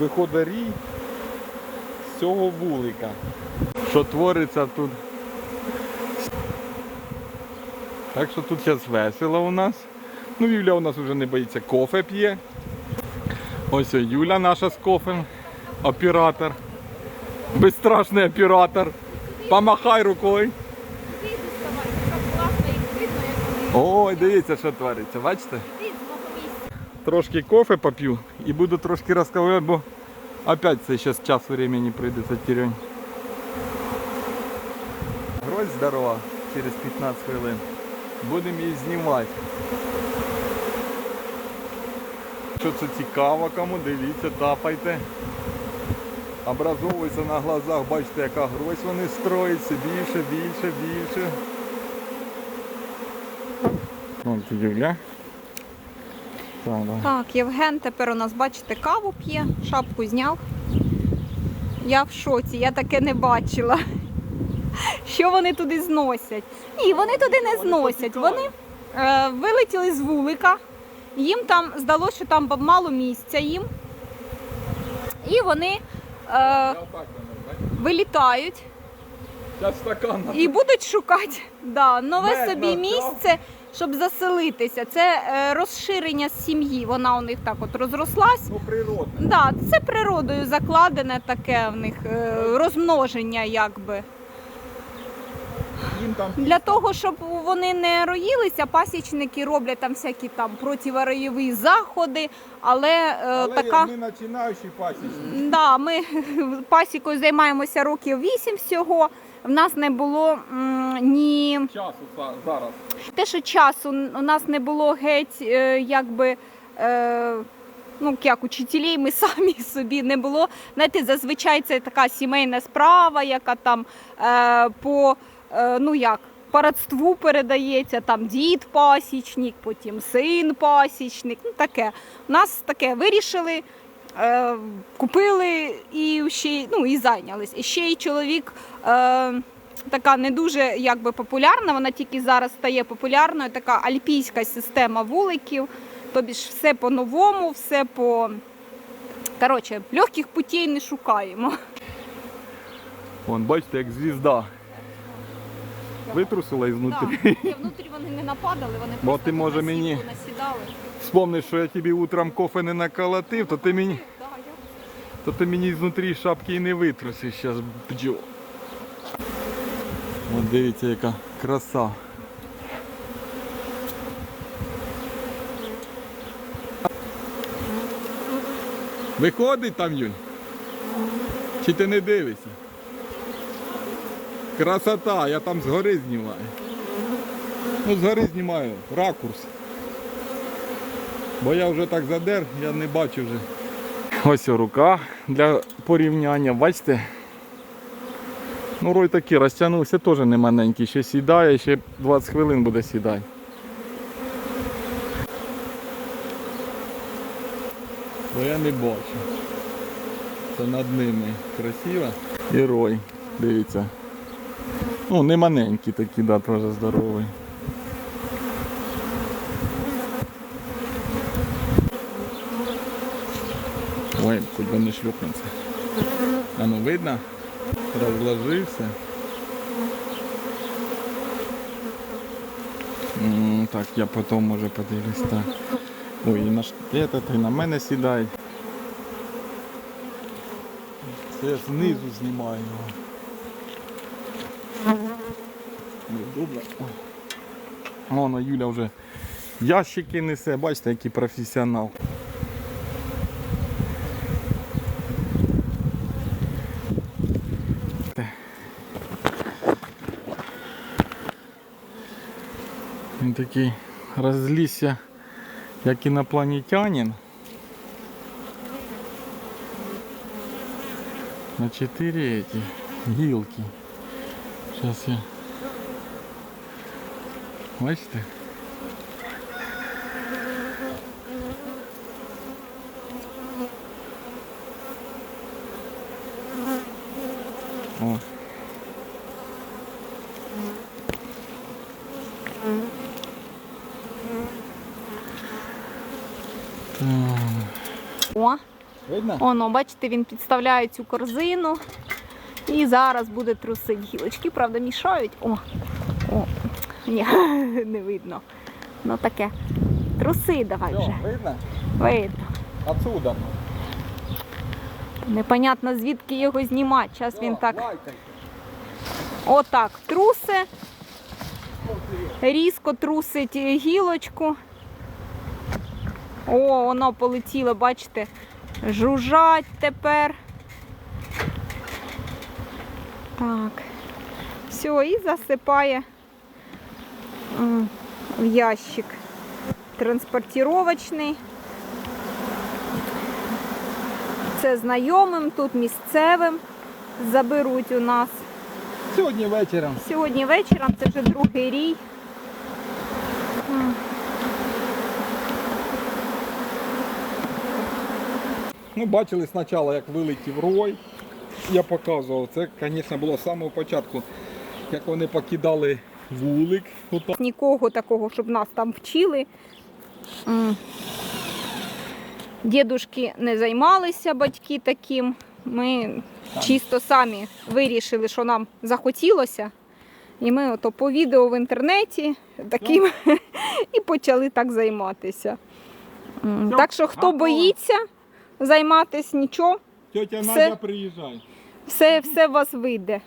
виходить рій з цього вулика. Що твориться тут. Так що тут зараз весело у нас. Ну, Юля у нас вже не боїться, кофе п'є. Ось ось Юля наша з кофем, оператор. Безстрашний оператор. Помахай рукою. Ой, дивіться, що твориться, бачите? Трошки кофе поп'ю і буду трошки розказувати, бо опять зараз час времени прийдеться тірянь. Грозь здорова через 15 хвилин. Будемо її знімати. Що це цікаво кому, дивіться, тапайте. Образовується на глазах, бачите, яка грозь вони строїться, більше, більше, більше. Вон тут Юля. Так, да. Так, Євген тепер у нас, бачите, каву п'є, шапку зняв. Я в шоці, я таке не бачила. Що вони туди зносять? Ні, вони туди не зносять. Вони е, вилетіли з вулика, їм там здалося, що там мало місця їм. І вони е, вилітають і будуть шукати да, нове собі місце, щоб заселитися. Це е, розширення сім'ї. Вона у них так от розрослась. Ну, природне. Да, це природою закладене таке в них е, розмноження, якби. Їм там Для того, щоб вони не роїлися, пасічники роблять там всякі там противоройові заходи, але, е, Але така. ми починаючі пасічники. Да, ми пасікою займаємося років 8 всього. В нас не було м, ні Часу за- зараз. те, що часу у нас не було геть, е, якби. Е, Ну, як учителів, ми самі собі не було. Знаєте, зазвичай це така сімейна справа, яка там е, по е, ну як, по родству передається, там дід пасічник, потім син пасічник. Ну таке. У нас таке вирішили, е, купили і ще ну, і зайнялись. І ще й чоловік. Е, така не дуже якби популярна, вона тільки зараз стає популярною. Така альпійська система вуликів. Тобі ж все по-новому, все по. Коротше, легких путей не шукаємо. Вон, бачите, як звізда. Витрусила ізнутрі. Ні, внутрі вони не нападали, вони Бо просто ти, може, на мені- насідали. Вспомниш, що я тобі утром кофе не наколотив, то ти мені, то ти мені знутрі шапки і не витрусиш зараз бджо. От дивіться, яка краса. Виходить там, Юль? Чи ти не дивишся? Красота, я там згори знімаю. Ну, згори знімаю, ракурс. Бо я вже так задер, я не бачу вже. Ось рука для порівняння, бачите? Ну, рой такий розтягнувся, теж не маленький, ще сідає, ще 20 хвилин буде сідати. Бо я не бачу. Це над ними красиво. І рой, дивіться. Ну, не маленький такий, да, теж здоровий. Ой, хоть бы не шлюпнуться. А ну видно? Разложился. М, Так, я потом може подивлюсь. Так. Ой, і на этот, і на мене сідає. Це я знизу знімаю його. Добре. Вон, Юля вже ящики несе, бачите, який професіонал. Він такий розлісся, як інопланетянин. На чотири эти гілки. Сейчас я. Бачите? О, Видно? Оно, бачите, він підставляє цю корзину і зараз буде трусити гілочки, правда, мішають. О, о, ні, не видно. Ну таке. Труси давай вже. видно? Видно. Отсюда. Непонятно звідки його знімати. Зараз він так. Отак трусе. Різко трусить гілочку. О, воно полетіло, бачите, жужжать тепер. Так. Все, і засипає в ящик транспортировочний. Це знайомим, тут місцевим заберуть у нас. Сьогодні вечором. Сьогодні вечором це вже другий рій. Ну, бачили спочатку, як вилетів рой. Я показував. Це, звісно, було з самого початку, як вони покидали вулик. Нікого такого, щоб нас там вчили. Дідушки не займалися батьки таким. Ми чисто самі вирішили, що нам захотілося. І ми ото по відео в інтернеті таким і почали так займатися. Так що хто боїться займатися нічого, Тетя Все. Надя приїжджай. все, все у вас вийде.